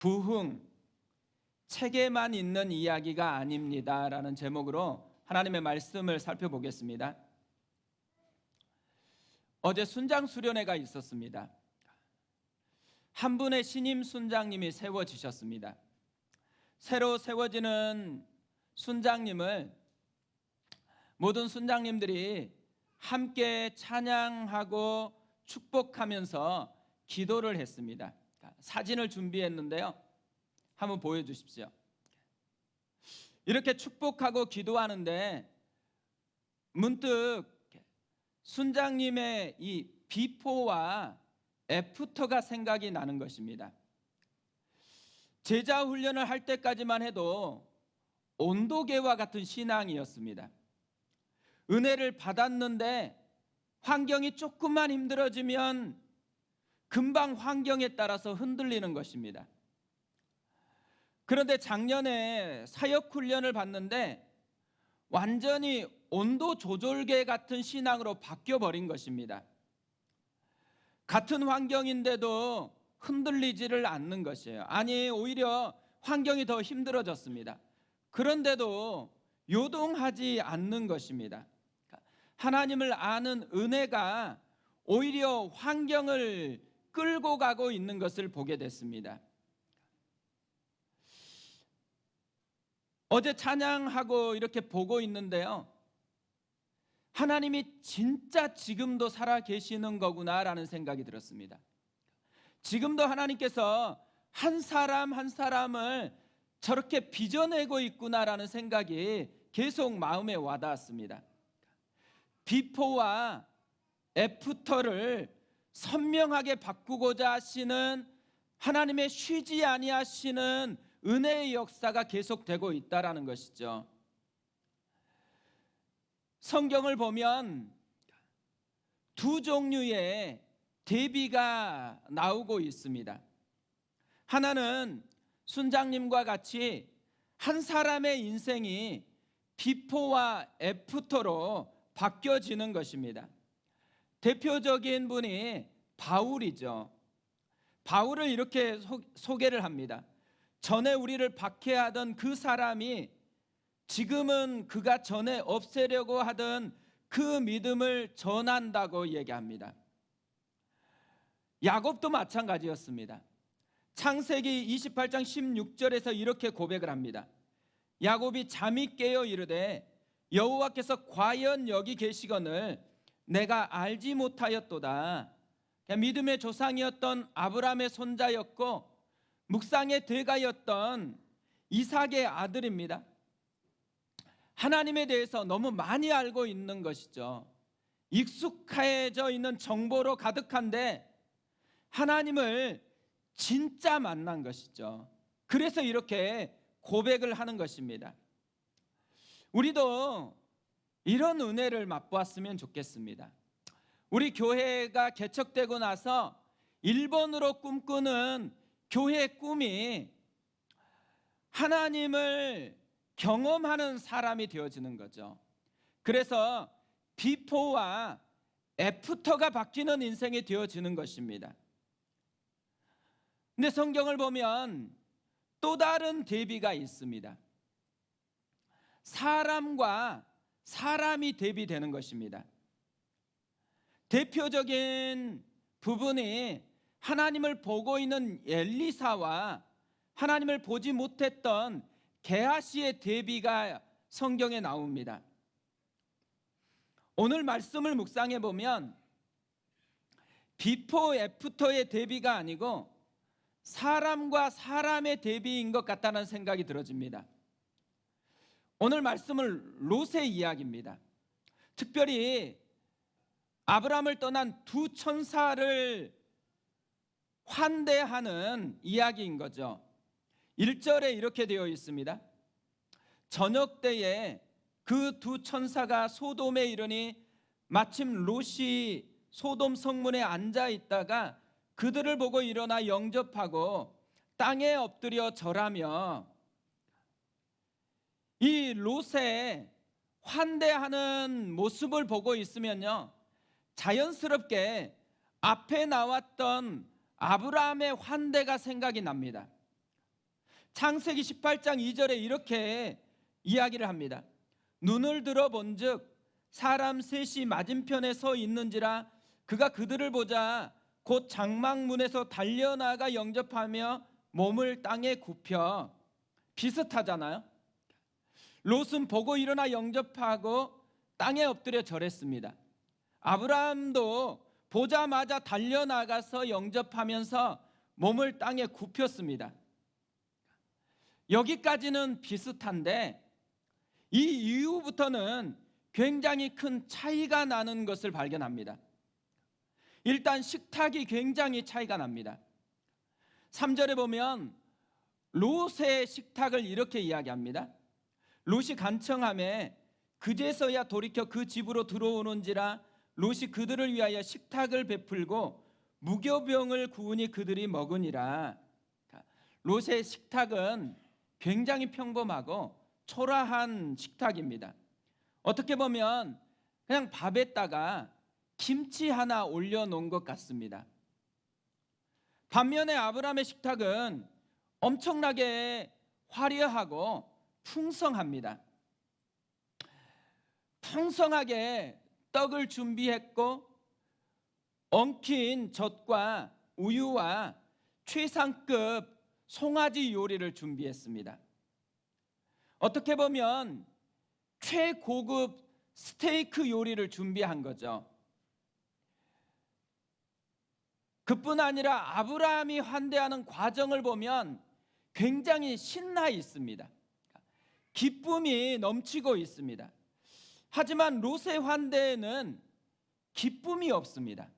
부흥 책에만 있는 이야기가 아닙니다라는 제목으로 하나님의 말씀을 살펴보겠습니다. 어제 순장 수련회가 있었습니다. 한 분의 신임 순장님이 세워지셨습니다. 새로 세워지는 순장님을 모든 순장님들이 함께 찬양하고 축복하면서 기도를 했습니다. 사진을 준비했는데요. 한번 보여주십시오. 이렇게 축복하고 기도하는데 문득 순장님의 이 비포와 애프터가 생각이 나는 것입니다. 제자 훈련을 할 때까지만 해도 온도계와 같은 신앙이었습니다. 은혜를 받았는데 환경이 조금만 힘들어지면 금방 환경에 따라서 흔들리는 것입니다. 그런데 작년에 사역 훈련을 받는데 완전히 온도 조절계 같은 신앙으로 바뀌어 버린 것입니다. 같은 환경인데도 흔들리지를 않는 것이에요. 아니, 오히려 환경이 더 힘들어졌습니다. 그런데도 요동하지 않는 것입니다. 하나님을 아는 은혜가 오히려 환경을 끌고 가고 있는 것을 보게 됐습니다. 어제 찬양하고 이렇게 보고 있는데요. 하나님이 진짜 지금도 살아 계시는 거구나라는 생각이 들었습니다. 지금도 하나님께서 한 사람 한 사람을 저렇게 빚어내고 있구나라는 생각이 계속 마음에 와닿았습니다. 비포와 애프터를 선명하게 바꾸고자 하시는 하나님의 쉬지 아니하시는 은혜의 역사가 계속되고 있다라는 것이죠. 성경을 보면 두 종류의 대비가 나오고 있습니다. 하나는 순장님과 같이 한 사람의 인생이 비포와 애프터로 바뀌어지는 것입니다. 대표적인 분이 바울이죠. 바울을 이렇게 소, 개를 합니다. 전에 우리를 박해하던 그 사람이 지금은 그가 전에 없애려고 하던 그 믿음을 전한다고 얘기합니다. 야곱도 마찬가지였습니다. 창세기 28장 16절에서 이렇게 고백을 합니다. 야곱이 잠이 깨어 이르되 여호와께서 과연 여기 계시거늘 내가 알지 못하였도다. 믿음의 조상이었던 아브라함의 손자였고 묵상의 대가였던 이삭의 아들입니다. 하나님에 대해서 너무 많이 알고 있는 것이죠. 익숙해져 있는 정보로 가득한데 하나님을 진짜 만난 것이죠. 그래서 이렇게 고백을 하는 것입니다. 우리도 이런 은혜를 맛보았으면 좋겠습니다. 우리 교회가 개척되고 나서 1번으로 꿈꾸는 교회 꿈이 하나님을 경험하는 사람이 되어지는 거죠. 그래서 비포와 애프터가 바뀌는 인생이 되어지는 것입니다. 근데 성경을 보면 또 다른 대비가 있습니다. 사람과 사람이 대비되는 것입니다. 대표적인 부분이 하나님을 보고 있는 엘리사와 하나님을 보지 못했던 게하시의 대비가 성경에 나옵니다. 오늘 말씀을 묵상해 보면 비포 애프터의 대비가 아니고 사람과 사람의 대비인 것 같다는 생각이 들어집니다. 오늘 말씀은 롯의 이야기입니다. 특별히 아브라함을 떠난 두 천사를 환대하는 이야기인 거죠. 1절에 이렇게 되어 있습니다. 저녁 때에 그 두 천사가 소돔에 이르니 마침 롯이 소돔 성문에 앉아 있다가 그들을 보고 일어나 영접하고 땅에 엎드려 절하며 이 롯의 환대하는 모습을 보고 있으면요. 자연스럽게 앞에 나왔던 아브라함의 환대가 생각이 납니다. 창세기 18장 2절에 이렇게 이야기를 합니다. 눈을 들어 본 즉 사람 셋이 맞은편에 서 있는지라 그가 그들을 보자 곧 장막문에서 달려나가 영접하며 몸을 땅에 굽혀 비슷하잖아요. 롯은 보고 일어나 영접하고 땅에 엎드려 절했습니다. 아브라함도 보자마자 달려나가서 영접하면서 몸을 땅에 굽혔습니다. 여기까지는 비슷한데 이 이후부터는 굉장히 큰 차이가 나는 것을 발견합니다. 일단 식탁이 굉장히 차이가 납니다. 3절에 보면 롯의 식탁을 이렇게 이야기합니다. 롯이 간청함에 그제서야 돌이켜 그 집으로 들어오는지라 롯이 그들을 위하여 식탁을 베풀고 무교병을 구우니 그들이 먹으니라. 롯의 식탁은 굉장히 평범하고 초라한 식탁입니다. 어떻게 보면 그냥 밥에다가 김치 하나 올려 놓은 것 같습니다. 반면에 아브라함의 식탁은 엄청나게 화려하고 풍성합니다. 풍성하게 떡을 준비했고 엉킨 젖과 우유와 최상급 송아지 요리를 준비했습니다. 어떻게 보면 최고급 스테이크 요리를 준비한 거죠. 그뿐 아니라 아브라함이 환대하는 과정을 보면 굉장히 신나 있습니다. 기쁨이 넘치고 있습니다. 하지만 롯의 환대에는 기쁨이 없습니다.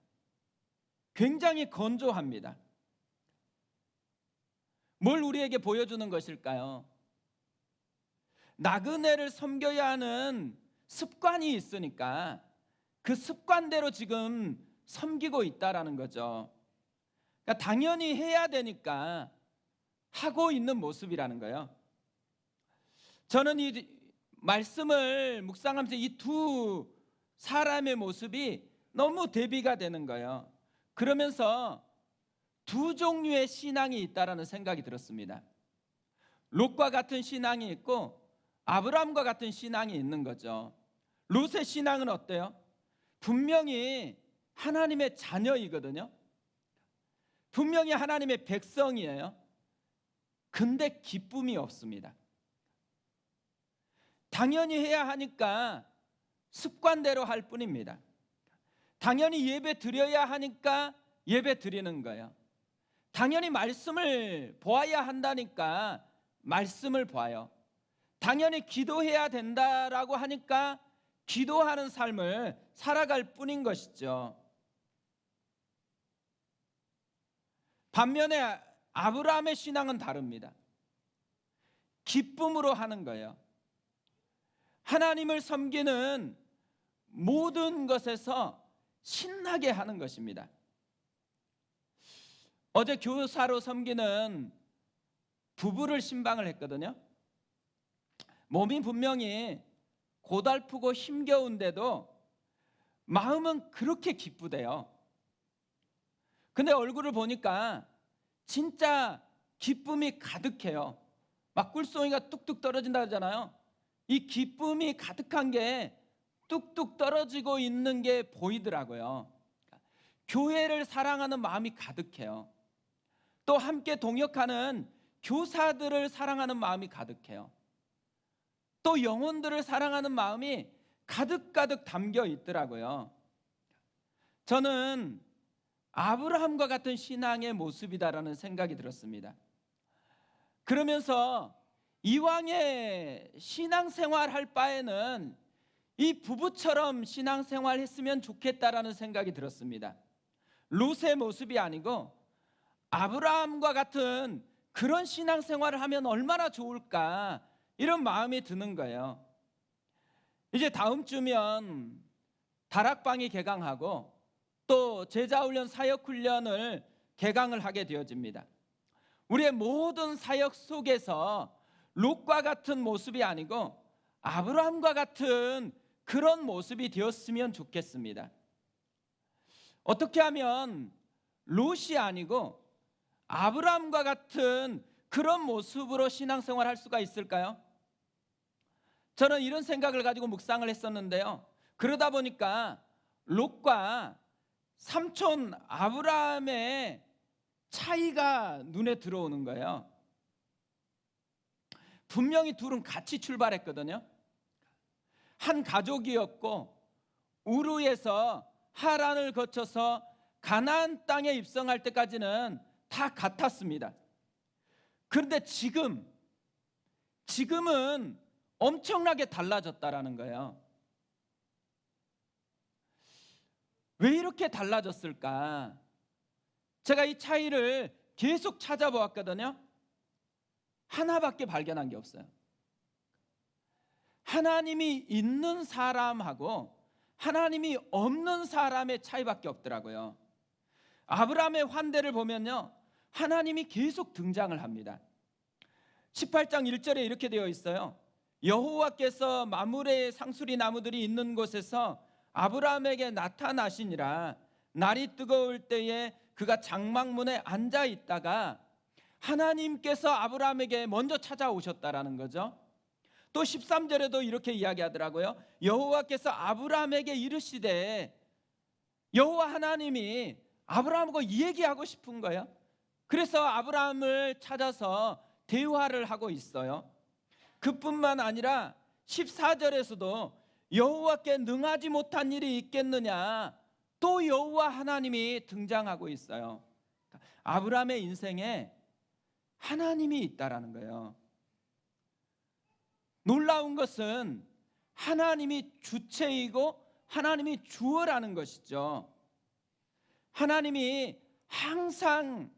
굉장히 건조합니다. 뭘 우리에게 보여주는 것일까요? 나그네를 섬겨야 하는 습관이 있으니까 그 습관대로 지금 섬기고 있다라는 거죠. 그러니까 당연히 해야 되니까 하고 있는 모습이라는 거예요. 저는 이 말씀을 묵상하면서 이 두 사람의 모습이 너무 대비가 되는 거예요. 그러면서 두 종류의 신앙이 있다라는 생각이 들었습니다. 롯과 같은 신앙이 있고 아브라함과 같은 신앙이 있는 거죠. 롯의 신앙은 어때요? 분명히 하나님의 자녀이거든요. 분명히 하나님의 백성이에요. 근데 기쁨이 없습니다. 당연히 해야 하니까 습관대로 할 뿐입니다. 당연히 예배 드려야 하니까 예배 드리는 거예요. 당연히 말씀을 보아야 한다니까 말씀을 봐요. 당연히 기도해야 된다라고 하니까 기도하는 삶을 살아갈 뿐인 것이죠. 반면에 아브라함의 신앙은 다릅니다. 기쁨으로 하는 거예요. 하나님을 섬기는 모든 것에서 신나게 하는 것입니다. 어제 교사로 섬기는 부부를 신방을 했거든요. 몸이 분명히 고달프고 힘겨운데도 마음은 그렇게 기쁘대요. 근데 얼굴을 보니까 진짜 기쁨이 가득해요. 막 꿀송이가 뚝뚝 떨어진다 하잖아요. 이 기쁨이 가득한 게 뚝뚝 떨어지고 있는 게 보이더라고요. 교회를 사랑하는 마음이 가득해요. 또 함께 동역하는 교사들을 사랑하는 마음이 가득해요. 또 영혼들을 사랑하는 마음이 가득가득 담겨 있더라고요. 저는 아브라함과 같은 신앙의 모습이다라는 생각이 들었습니다. 그러면서 이왕에 신앙생활 할 바에는 이 부부처럼 신앙생활 했으면 좋겠다라는 생각이 들었습니다. 롯의 모습이 아니고 아브라함과 같은 그런 신앙생활을 하면 얼마나 좋을까 이런 마음이 드는 거예요. 이제 다음 주면 다락방이 개강하고 또 제자훈련 사역훈련을 개강을 하게 되어집니다. 우리의 모든 사역 속에서 롯과 같은 모습이 아니고 아브라함과 같은 그런 모습이 되었으면 좋겠습니다. 어떻게 하면 롯이 아니고 아브라함과 같은 그런 모습으로 신앙생활 할 수가 있을까요? 저는 이런 생각을 가지고 묵상을 했었는데요. 그러다 보니까 롯과 삼촌 아브라함의 차이가 눈에 들어오는 거예요. 분명히 둘은 같이 출발했거든요. 한 가족이었고 우르에서 하란을 거쳐서 가나안 땅에 입성할 때까지는 다 같았습니다. 그런데 지금 지금은 엄청나게 달라졌다라는 거예요. 왜 이렇게 달라졌을까? 제가 이 차이를 계속 찾아보았거든요. 하나밖에 발견한 게 없어요. 하나님이 있는 사람하고 하나님이 없는 사람의 차이밖에 없더라고요. 아브라함의 환대를 보면요. 하나님이 계속 등장을 합니다. 18장 1절에 이렇게 되어 있어요. 여호와께서 마므레의 상수리 나무들이 있는 곳에서 아브라함에게 나타나시니라 날이 뜨거울 때에 그가 장막문에 앉아 있다가 하나님께서 아브라함에게 먼저 찾아오셨다라는 거죠. 또 13절에도 이렇게 이야기하더라고요. 여호와께서 아브라함에게 이르시되 여호와 하나님이 아브라함과 얘기하고 싶은 거예요. 그래서 아브라함을 찾아서 대화를 하고 있어요. 그뿐만 아니라 14절에서도 여호와께 능하지 못한 일이 있겠느냐 또 여호와 하나님이 등장하고 있어요. 아브라함의 인생에 하나님이 있다라는 거예요. 놀라운 것은 하나님이 주체이고 하나님이 주어라는 것이죠. 하나님이 항상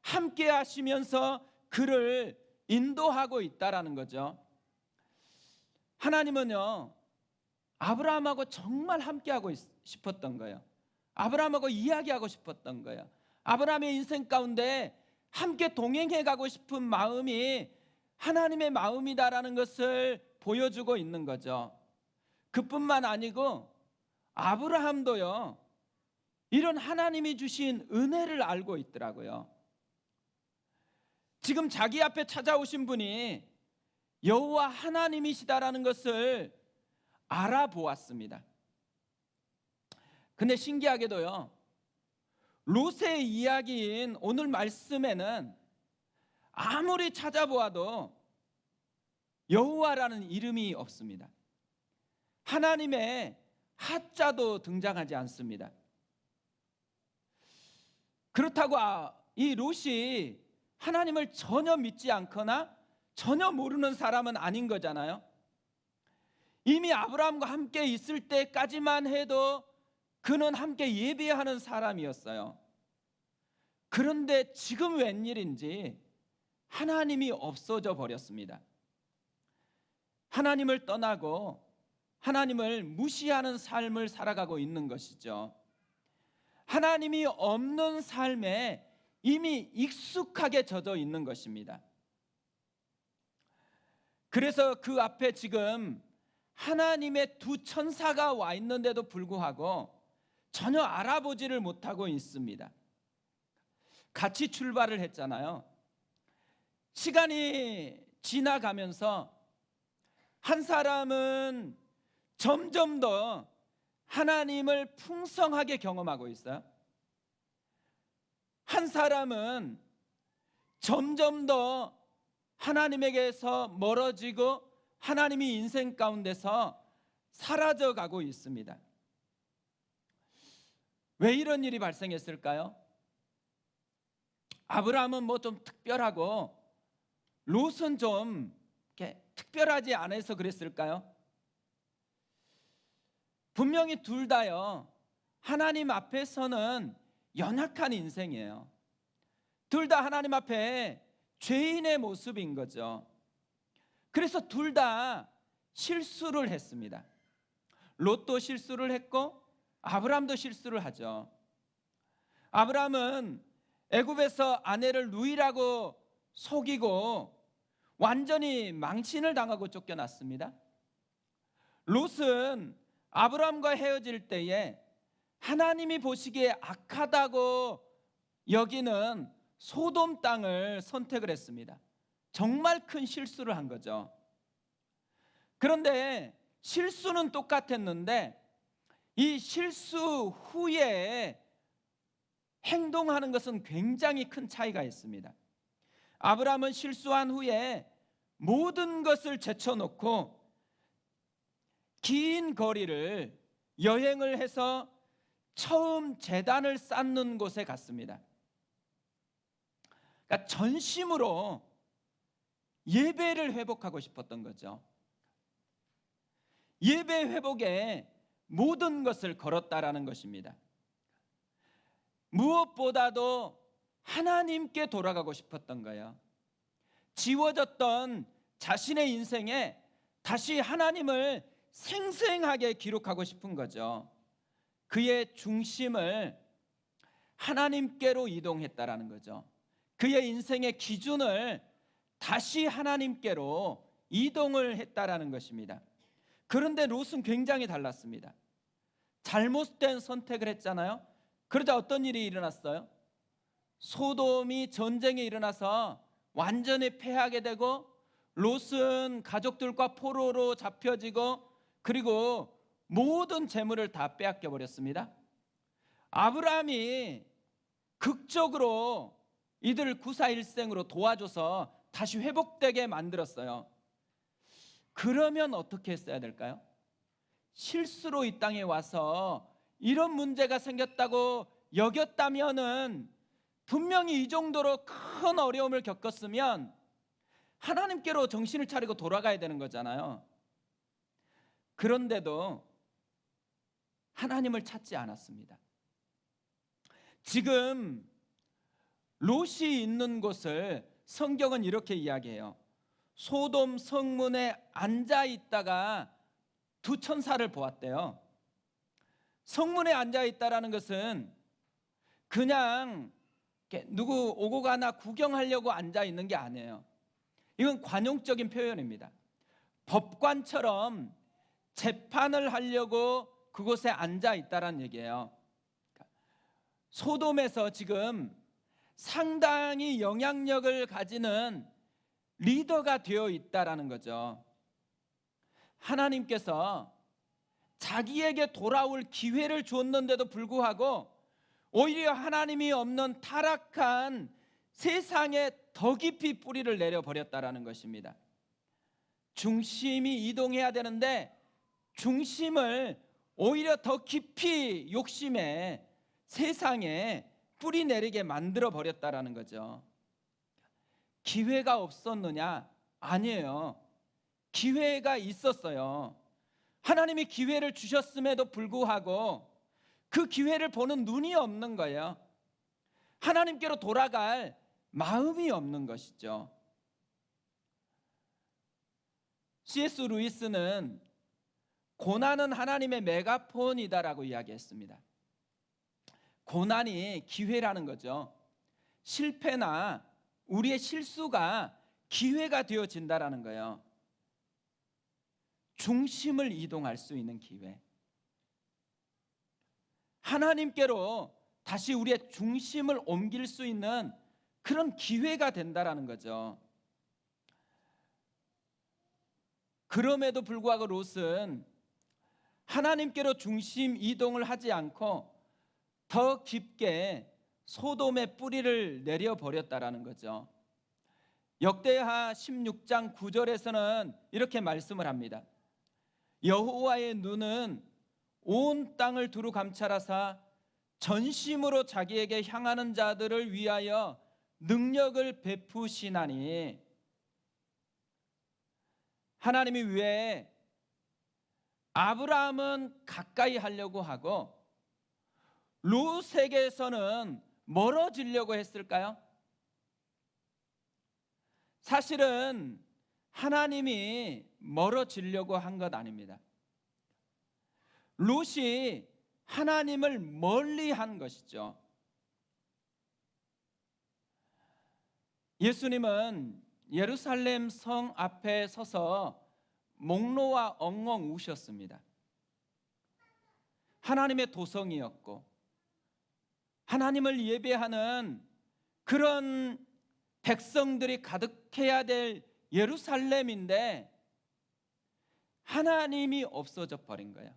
함께 하시면서 그를 인도하고 있다라는 거죠. 하나님은요. 아브라함하고 정말 함께하고 싶었던 거예요. 아브라함하고 이야기하고 싶었던 거예요. 아브라함의 인생 가운데 함께 동행해 가고 싶은 마음이 하나님의 마음이다라는 것을 보여주고 있는 거죠. 그뿐만 아니고 아브라함도요. 이런 하나님이 주신 은혜를 알고 있더라고요. 지금 자기 앞에 찾아오신 분이 여호와 하나님이시다라는 것을 알아보았습니다. 근데 신기하게도요. 롯의 이야기인 오늘 말씀에는 아무리 찾아보아도 여호와라는 이름이 없습니다. 하나님의 하자도 등장하지 않습니다. 그렇다고 아, 이 롯이 하나님을 전혀 믿지 않거나 전혀 모르는 사람은 아닌 거잖아요. 이미 아브라함과 함께 있을 때까지만 해도 그는 함께 예배하는 사람이었어요. 그런데 지금 웬일인지 하나님이 없어져 버렸습니다. 하나님을 떠나고 하나님을 무시하는 삶을 살아가고 있는 것이죠. 하나님이 없는 삶에 이미 익숙하게 젖어 있는 것입니다. 그래서 그 앞에 지금 하나님의 두 천사가 와 있는데도 불구하고 전혀 알아보지를 못하고 있습니다. 같이 출발을 했잖아요. 시간이 지나가면서 한 사람은 점점 더 하나님을 풍성하게 경험하고 있어요. 한 사람은 점점 더 하나님에게서 멀어지고 하나님이 인생 가운데서 사라져 가고 있습니다. 왜 이런 일이 발생했을까요? 아브라함은 뭐 좀 특별하고 롯은 좀 이렇게 특별하지 않아서 그랬을까요? 분명히 둘 다요. 하나님 앞에서는 연약한 인생이에요. 둘 다 하나님 앞에 죄인의 모습인 거죠. 그래서 둘 다 실수를 했습니다. 롯도 실수를 했고 아브라함도 실수를 하죠. 아브라함은 애굽에서 아내를 누이라고 속이고 완전히 망신을 당하고 쫓겨났습니다. 롯은 아브라함과 헤어질 때에 하나님이 보시기에 악하다고 여기는 소돔 땅을 선택을 했습니다. 정말 큰 실수를 한 거죠. 그런데 실수는 똑같았는데 이 실수 후에 행동하는 것은 굉장히 큰 차이가 있습니다. 아브라함은 실수한 후에 모든 것을 제쳐놓고 긴 거리를 여행을 해서 처음 재단을 쌓는 곳에 갔습니다. 그러니까 전심으로 예배를 회복하고 싶었던 거죠. 예배 회복에 모든 것을 걸었다라는 것입니다. 무엇보다도 하나님께 돌아가고 싶었던 거예요. 지워졌던 자신의 인생에 다시 하나님을 생생하게 기록하고 싶은 거죠. 그의 중심을 하나님께로 이동했다라는 거죠. 그의 인생의 기준을 다시 하나님께로 이동을 했다라는 것입니다. 그런데 롯은 굉장히 달랐습니다. 잘못된 선택을 했잖아요. 그러자 어떤 일이 일어났어요? 소돔이 전쟁이 일어나서 완전히 패하게 되고 롯은 가족들과 포로로 잡혀지고 그리고 모든 재물을 다 빼앗겨 버렸습니다. 아브라함이 극적으로 이들을 구사일생으로 도와줘서 다시 회복되게 만들었어요. 그러면 어떻게 했어야 될까요? 실수로 이 땅에 와서 이런 문제가 생겼다고 여겼다면은 분명히 이 정도로 큰 어려움을 겪었으면 하나님께로 정신을 차리고 돌아가야 되는 거잖아요. 그런데도 하나님을 찾지 않았습니다. 지금 롯이 있는 곳을 성경은 이렇게 이야기해요. 소돔 성문에 앉아 있다가 두 천사를 보았대요. 성문에 앉아 있다라는 것은 그냥 누구 오고 가나 구경하려고 앉아 있는 게 아니에요. 이건 관용적인 표현입니다. 법관처럼 재판을 하려고 그곳에 앉아 있다라는 얘기예요. 소돔에서 지금 상당히 영향력을 가지는 리더가 되어 있다라는 거죠. 하나님께서 자기에게 돌아올 기회를 줬는데도 불구하고 오히려 하나님이 없는 타락한 세상에 더 깊이 뿌리를 내려 버렸다라는 것입니다. 중심이 이동해야 되는데 중심을 오히려 더 깊이 욕심에 세상에 뿌리 내리게 만들어 버렸다라는 거죠. 기회가 없었느냐? 아니에요. 기회가 있었어요. 하나님이 기회를 주셨음에도 불구하고 그 기회를 보는 눈이 없는 거예요. 하나님께로 돌아갈 마음이 없는 것이죠. C.S. 루이스는 고난은 하나님의 메가폰이다라고 이야기했습니다. 고난이 기회라는 거죠. 실패나 우리의 실수가 기회가 되어진다라는 거예요. 중심을 이동할 수 있는 기회. 하나님께로 다시 우리의 중심을 옮길 수 있는 그런 기회가 된다라는 거죠. 그럼에도 불구하고 롯은 하나님께로 중심 이동을 하지 않고 더 깊게 소돔의 뿌리를 내려 버렸다라는 거죠. 역대하 16장 9절에서는 이렇게 말씀을 합니다. 여호와의 눈은 온 땅을 두루 감찰하사 전심으로 자기에게 향하는 자들을 위하여 능력을 베푸시나니 하나님이 왜 아브라함은 가까이 하려고 하고 롯에게서는 멀어지려고 했을까요? 사실은 하나님이 멀어지려고 한 것 아닙니다. 롯이 하나님을 멀리 한 것이죠. 예수님은 예루살렘 성 앞에 서서 목로와 엉엉 우셨습니다. 하나님의 도성이었고 하나님을 예배하는 그런 백성들이 가득해야 될 예루살렘인데 하나님이 없어져 버린 거예요.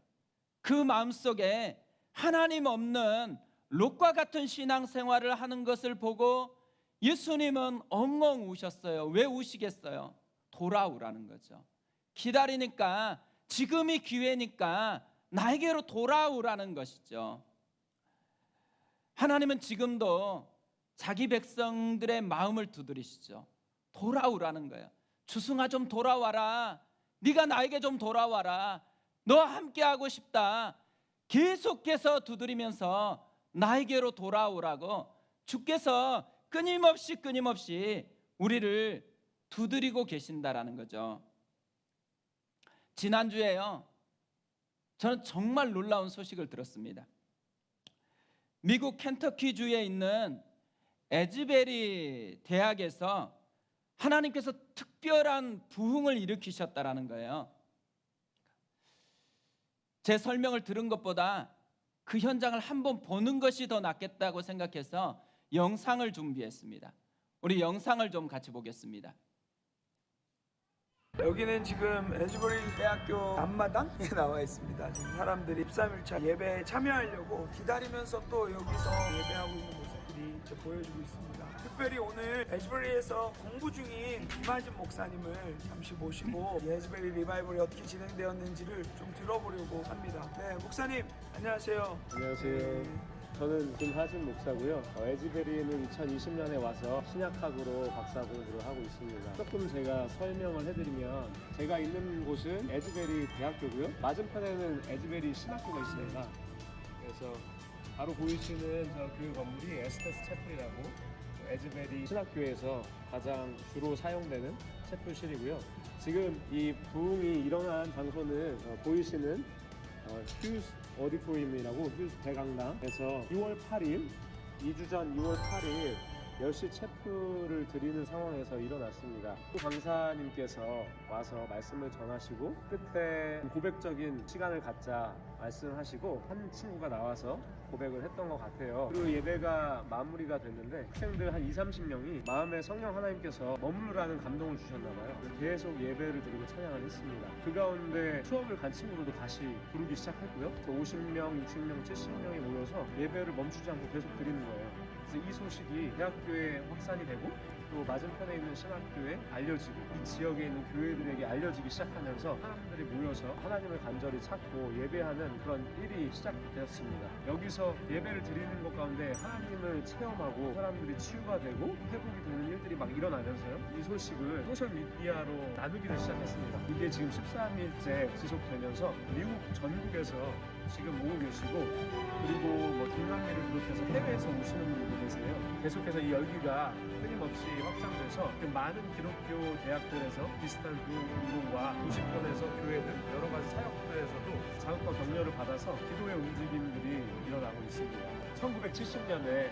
그 마음속에 하나님 없는 롯과 같은 신앙 생활을 하는 것을 보고 예수님은 엉엉 우셨어요. 왜 우시겠어요? 돌아오라는 거죠. 기다리니까 지금이 기회니까 나에게로 돌아오라는 것이죠. 하나님은 지금도 자기 백성들의 마음을 두드리시죠. 돌아오라는 거예요. 주승아 좀 돌아와라. 네가 나에게 좀 돌아와라. 너와 함께 하고 싶다. 계속해서 두드리면서 나에게로 돌아오라고 주께서 끊임없이 끊임없이 우리를 두드리고 계신다라는 거죠. 지난주에요. 저는 정말 놀라운 소식을 들었습니다. 미국 켄터키 주에 있는 에즈베리 대학에서 하나님께서 특별한 부흥을 일으키셨다라는 거예요. 제 설명을 들은 것보다 그 현장을 한번 보는 것이 더 낫겠다고 생각해서 영상을 준비했습니다. 우리 영상을 좀 같이 보겠습니다. 여기는 지금 에즈버리 대학교 앞마당에 나와 있습니다. 지금 사람들이 13일차 예배에 참여하려고 기다리면서 또 여기서 예배하고 있는 이제 보여주고 있습니다. 특별히 오늘 에즈버리에서 공부 중인 김하진 목사님을 잠시 모시고 이 에즈버리 리바이벌이 어떻게 진행되었는지를 좀 들어보려고 합니다. 네, 목사님 안녕하세요. 안녕하세요. 저는 김하진 목사고요. 어, 에즈베리에는 2020년에 와서 신약학으로 박사 공부를 하고 있습니다. 조금 제가 설명을 해드리면 제가 있는 곳은 에즈베리 대학교고요. 맞은편에는 에즈베리 신학교가 있습니다. 그래서 바로 보이시는 저 교회 건물이 에스테스 채플이라고 에즈베리 신학교에서 가장 주로 사용되는 채플실이고요. 지금 이 부흥이 일어난 장소는 어, 보이시는 어, 휴스 어디토리움이라고 휴스 대강당에서 6월 8일 2주 전 6월 8일 10시 체프를 드리는 상황에서 일어났습니다. 또 강사님께서 와서 말씀을 전하시고 끝에 고백적인 시간을 갖자 말씀하시고 한 친구가 나와서 고백을 했던 것 같아요. 그리고 예배가 마무리가 됐는데 학생들 한 2, 30명이 마음에 성령 하나님께서 머무르라는 감동을 주셨나 봐요. 그래서 계속 예배를 드리고 찬양을 했습니다. 그 가운데 수업을 간 친구들도 다시 부르기 시작했고요. 50명, 60명, 70명이 모여서 예배를 멈추지 않고 계속 드리는 거예요. 그래서 이 소식이 대학교에 확산이 되고 또 맞은편에 있는 신학교에 알려지고 이 지역에 있는 교회들에게 알려지기 시작하면서 사람들이 모여서 하나님을 간절히 찾고 예배하는 그런 일이 시작되었습니다. 여기서 예배를 드리는 것 가운데 하나님을 체험하고 사람들이 치유가 되고 회복이 되는 일들이 막 일어나면서요. 이 소식을 소셜 미디어로 나누기를 시작했습니다. 이게 지금 13일째 지속되면서 미국 전국에서 지금 오고 계시고 그리고 뭐 김남미를 비롯해서 해외에서 오시는 분들도 계세요. 계속해서 이 열기가 끊임없이 확장돼서 그 많은 기독교 대학들에서 비슷한 운동과 도시권에서 교회들 여러 가지 사역들에서도 자극과 격려를 받아서 기도의 움직임들이 일어나고 있습니다. 1970년에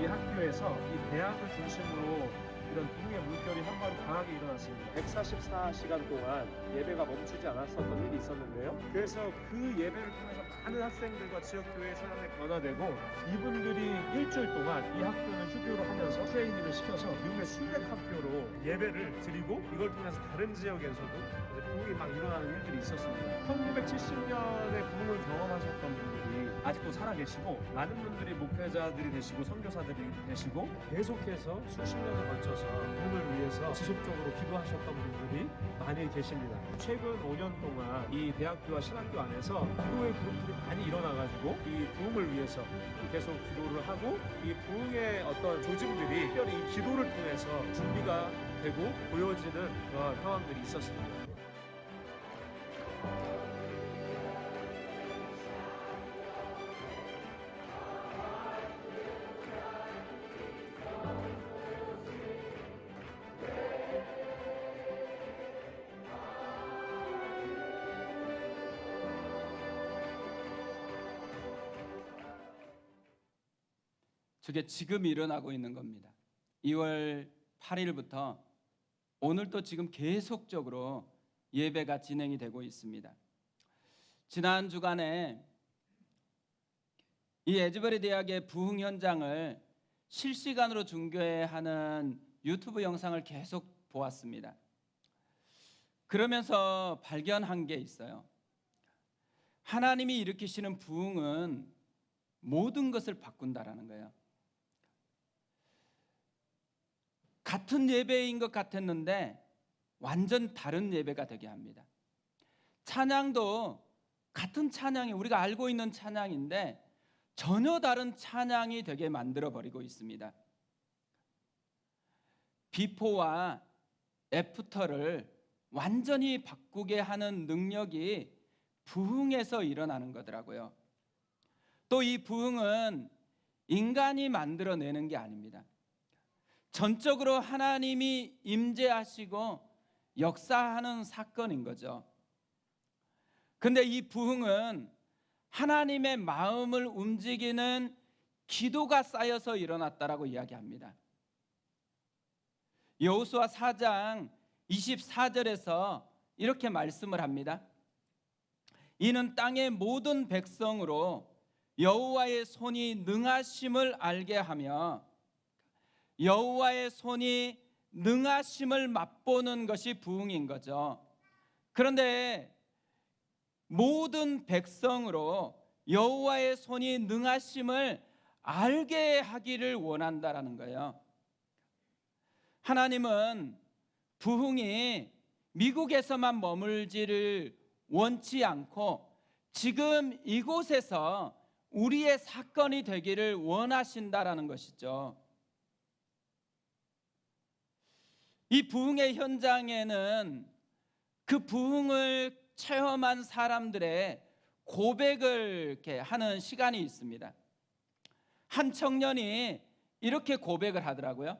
이 학교에서 이 대학을 중심으로 이런 부흥의 물결이 한번 강하게 일어났습니다. 144시간 동안 예배가 멈추지 않았었던 일이 있었는데요. 그래서 그 예배를 통해서 많은 학생들과 지역 교회 사람에 변화되고 이분들이 일주일 동안 이 학교는 휴교를 하면서 트레이닝을 시켜서 미국의 수백 학교로 예배를 드리고 이걸 통해서 다른 지역에서도 이제 부흥이 막 일어나는 일들이 있었습니다. 1970년에 부흥을 경험하셨던 분들이 아직도 살아계시고 많은 분들이 목회자들이 되시고 선교사들이 되시고 계속해서 수십 년을 걸쳐서 부흥을 위해서 지속적으로 기도하셨던 분들이 많이 계십니다. 최근 5년 동안 이 대학교와 신학교 안에서 기도의 그룹들이 많이 일어나가지고 이 부흥을 위해서 계속 기도를 하고 이 부흥의 어떤 조짐들이 특별히 이 기도를 통해서 준비가 되고 보여지는 그런 상황들이 있었습니다. 저게 지금 일어나고 있는 겁니다. 2월 8일부터 오늘도 지금 계속적으로 예배가 진행이 되고 있습니다. 지난 주간에 이 에즈버리 대학의 부흥 현장을 실시간으로 중계하는 유튜브 영상을 계속 보았습니다. 그러면서 발견한 게 있어요. 하나님이 일으키시는 부흥은 모든 것을 바꾼다라는 거예요. 같은 예배인 것 같았는데 완전 다른 예배가 되게 합니다. 찬양도 같은 찬양이 우리가 알고 있는 찬양인데 전혀 다른 찬양이 되게 만들어 버리고 있습니다. 비포와 애프터를 완전히 바꾸게 하는 능력이 부흥에서 일어나는 거더라고요. 또 이 부흥은 인간이 만들어내는 게 아닙니다. 전적으로 하나님이 임재하시고 역사하는 사건인 거죠. 근데 이 부흥은 하나님의 마음을 움직이는 기도가 쌓여서 일어났다라고 이야기합니다. 여호수아 4장 24절에서 이렇게 말씀을 합니다. 이는 땅의 모든 백성으로 여호와의 손이 능하심을 알게 하며 여호와의 손이 능하심을 맛보는 것이 부흥인 거죠. 그런데 모든 백성으로 여호와의 손이 능하심을 알게 하기를 원한다라는 거예요. 하나님은 부흥이 미국에서만 머물지를 원치 않고 지금 이곳에서 우리의 사건이 되기를 원하신다라는 것이죠. 이 부흥의 현장에는 그 부흥을 체험한 사람들의 고백을 이렇게 하는 시간이 있습니다. 한 청년이 이렇게 고백을 하더라고요.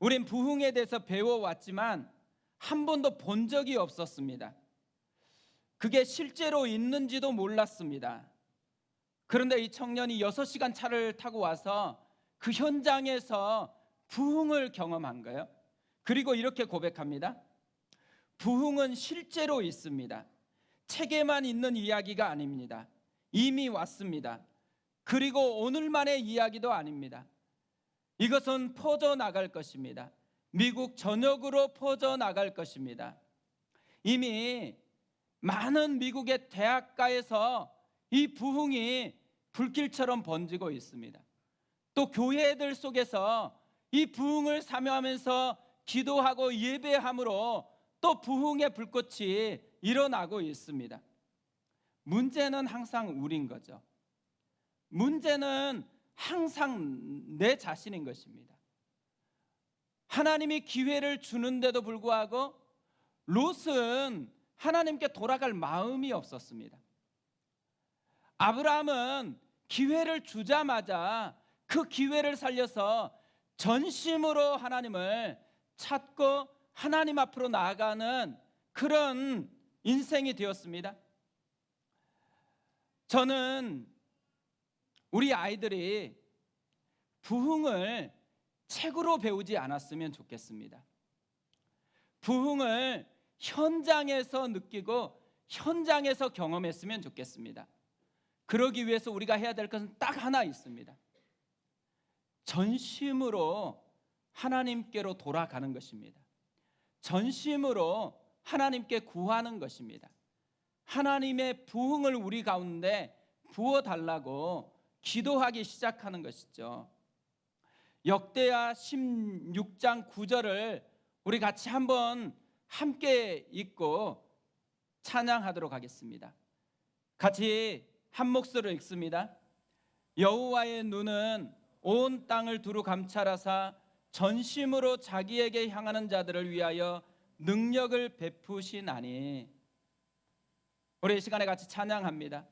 우린 부흥에 대해서 배워왔지만 한 번도 본 적이 없었습니다. 그게 실제로 있는지도 몰랐습니다. 그런데 이 청년이 6시간 차를 타고 와서 그 현장에서 부흥을 경험한 거예요. 그리고 이렇게 고백합니다. 부흥은 실제로 있습니다. 책에만 있는 이야기가 아닙니다. 이미 왔습니다. 그리고 오늘만의 이야기도 아닙니다. 이것은 퍼져 나갈 것입니다. 미국 전역으로 퍼져 나갈 것입니다. 이미 많은 미국의 대학가에서 이 부흥이 불길처럼 번지고 있습니다. 또 교회들 속에서 이 부흥을 사모하면서 기도하고 예배함으로 또 부흥의 불꽃이 일어나고 있습니다. 문제는 항상 우린 거죠. 문제는 항상 내 자신인 것입니다. 하나님이 기회를 주는데도 불구하고 롯은 하나님께 돌아갈 마음이 없었습니다. 아브라함은 기회를 주자마자 그 기회를 살려서 전심으로 하나님을 찾고 하나님 앞으로 나아가는 그런 인생이 되었습니다. 저는 우리 아이들이 부흥을 책으로 배우지 않았으면 좋겠습니다. 부흥을 현장에서 느끼고 현장에서 경험했으면 좋겠습니다. 그러기 위해서 우리가 해야 될 것은 딱 하나 있습니다. 전심으로 하나님께로 돌아가는 것입니다. 전심으로 하나님께 구하는 것입니다. 하나님의 부흥을 우리 가운데 부어 달라고 기도하기 시작하는 것이죠. 역대하 16장 9절을 우리 같이 한번 함께 읽고 찬양하도록 하겠습니다. 같이 한 목소리로 읽습니다. 여호와의 눈은 온 땅을 두루 감찰하사 전심으로 자기에게 향하는 자들을 위하여 능력을 베푸시나니 우리 이 시간에 같이 찬양합니다.